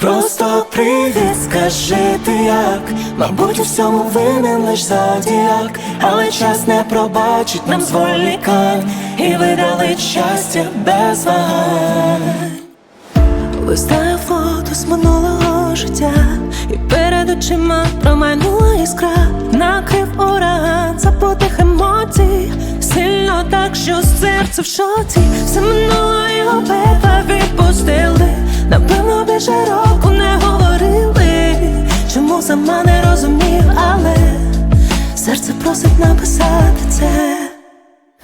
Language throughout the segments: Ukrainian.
Просто привіт, скажи ти як? Мабуть, у всьому винен лиш зодіяк Але час не пробачить нам зволікань. І видали щастя без вагань. Листаю фото з минулого життя, і перед очима промайнула іскра, накрив ураган забутих емоцій, сильно так, що серце в шоці, все минуло обидва відпустили. Сама не розумів, але серце просить написати це.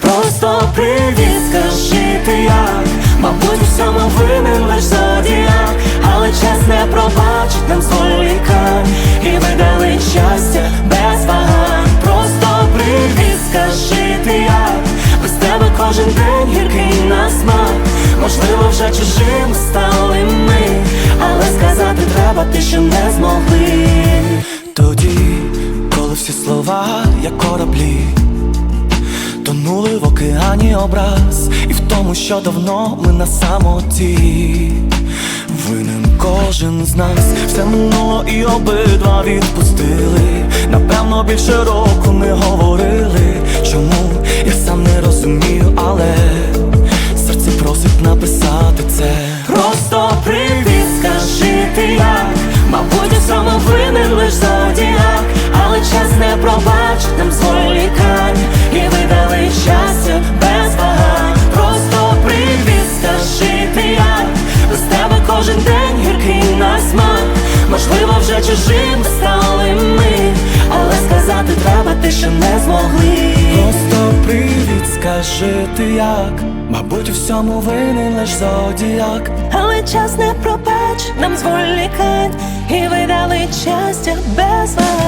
Просто привіт, скажи ти як? Мабуть, всьому винен лиш зодіяк Але час не пробачить нам зволікань І видали щастя без вагань. Просто привіт, скажи ти як? Без тебе кожен день гіркий на смак. Можливо, вже чужими стали ми. Але сказати треба те, що не змогли слова, як кораблі Тонули в океані образ, і в тому, що давно ми на самоті. Винен кожен з нас, все минуло і обидва відпустили. Напевно, більше року не говорили. Чужими стали ми Але сказати треба те, що не змогли. Просто привіт, скажи ти як. Мабуть, у всьому винен лиш зодіяк Але час не пропач, нам зволікать, І видали щастя без вагань